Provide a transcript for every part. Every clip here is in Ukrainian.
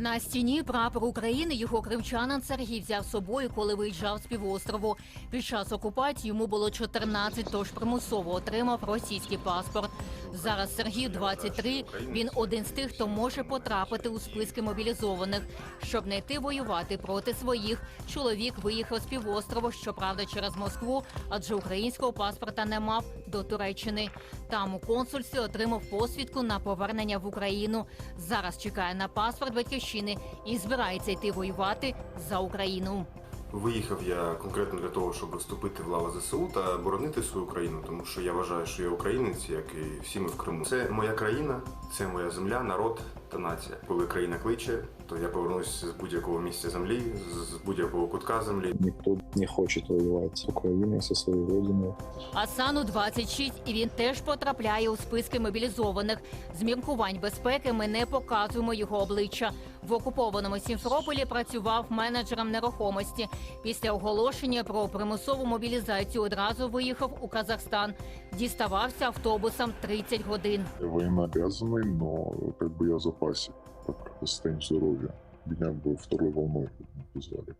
На стіні прапор України його кримчанин Сергій взяв з собою, коли виїжджав з півострову. Під час окупації йому було 14, тож примусово отримав російський паспорт. Зараз Сергій 23, Він один з тих, хто може потрапити у списки мобілізованих. Щоб не йти воювати проти своїх, чоловік виїхав з півострову, щоправда, через Москву, адже українського паспорта не мав до Туреччини. Там у консульстві отримав посвідку на повернення в Україну. Зараз чекає на паспорт батьківщини і збирається йти воювати за Україну. Виїхав я конкретно для того, щоб вступити в лави ЗСУ та боронити свою країну, тому що я вважаю, що я українець, як і всі ми в Криму. Це моя країна, це моя земля, народ та нація. Коли країна кличе, то я повернусь з будь-якого місця землі, з будь-якого кутка землі. Никто не хочет воевать с Украиной, со своей родиной. Асану 26, і він теж потрапляє у списки мобілізованих. З міркувань безпеки ми не показуємо його обличчя В окупованому Сімферополі працював менеджером нерухомості. Після оголошення про примусову мобілізацію одразу виїхав у Казахстан. Діставався автобусом 30 годин. Я военнообязанный, но как бы я в запасе по состоянию здоровья. Меня бы второй волной назвали.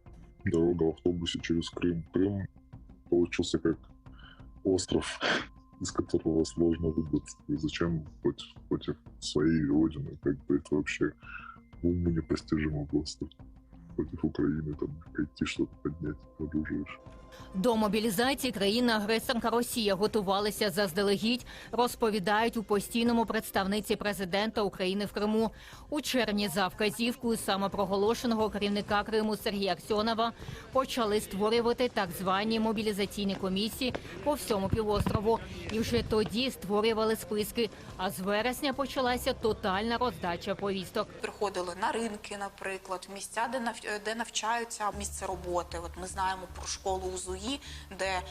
Дорога в автобусе через Крым. Крым получился как остров, из которого сложно выбраться. И зачем против, против своей родины? Как бы это вообще уму непостижимо просто. Против Украины там пойти что-то поднять, оружиешь. До мобілізації країна-агресорка Росія готувалася заздалегідь, розповідають у постійному представниці президента України в Криму. У червні за вказівкою самопроголошеного керівника Криму Сергія Аксьонова почали створювати так звані мобілізаційні комісії по всьому півострову. І вже тоді створювали списки. А з вересня почалася тотальна роздача повісток. приходили на ринки, наприклад, в місця, де нав... де навчаються місце роботи. От ми знаємо про школу у ЗУї, де е,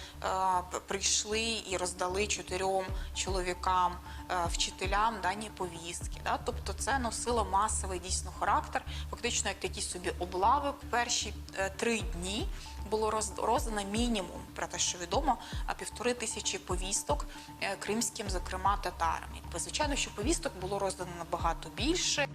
прийшли і роздали чотирьом чоловікам, е, вчителям дані повістки. Да? Тобто це носило масовий дійсно характер, фактично як такі собі облави. Перші е, три дні було роз- роздано мінімум, про те, що відомо, а півтори тисячі повісток е, кримським, зокрема татарам. Звичайно, що повісток було роздано набагато більше.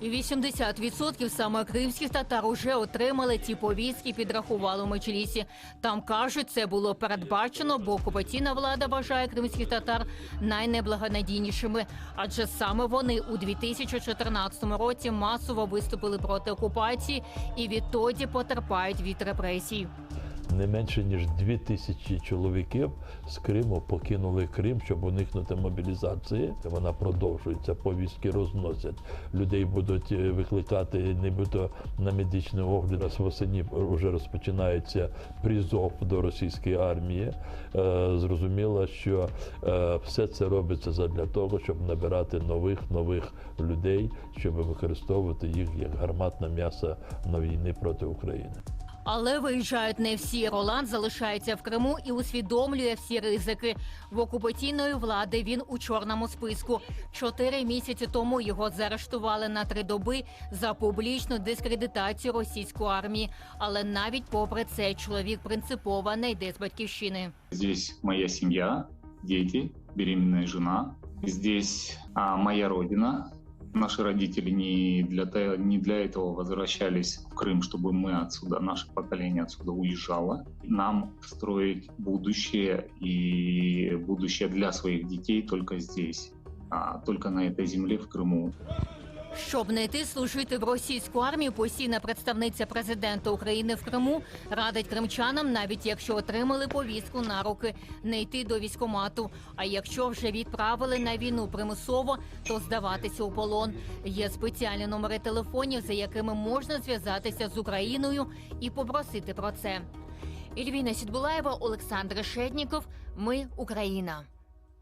І 80% саме кримських татар уже отримали ці повістки, підрахували у Меджлісі. Там кажуть, це було передбачено, бо окупаційна влада вважає кримських татар найнеблагонадійнішими. Адже саме вони у 2014 році масово виступили проти окупації і відтоді потерпають від репресій. Не менше ніж дві тисячі чоловіків з Криму покинули Крим, щоб уникнути мобілізації. Вона продовжується, повістки розносять. Людей будуть е, викликати нібито на медичний огляд. Раз восені вже розпочинається призов до російської армії. Е, Зрозуміло, що е, все це робиться задля того, щоб набирати нових нових людей, щоб використовувати їх як гарматне м'ясо на війни проти України. Але виїжджають не всі. Роланд залишається в Криму і усвідомлює всі ризики. В окупаційної влади він у чорному списку. Чотири місяці тому його заарештували на три доби за публічну дискредитацію російської армії. Але навіть попри це чоловік принципово не йде з батьківщини. Здесь моя семья, дети, беременная жена. Здесь а, моя родина. Наши родители не для, не для этого возвращались в Крым, чтобы мы отсюда, наше поколение отсюда уезжало. Нам строить будущее и будущее для своих детей только здесь, а, только на этой земле, в Крыму. Щоб не йти служити в російську армію, постійна представниця президента України в Криму радить кримчанам, навіть якщо отримали повістку на руки, не йти до військомату. А якщо вже відправили на війну примусово, то здаватися у полон. Є спеціальні номери телефонів, за якими можна зв'язатися з Україною і попросити про це. Ільвіна Сідбулаєва, Олександр Шедніков. Ми Україна.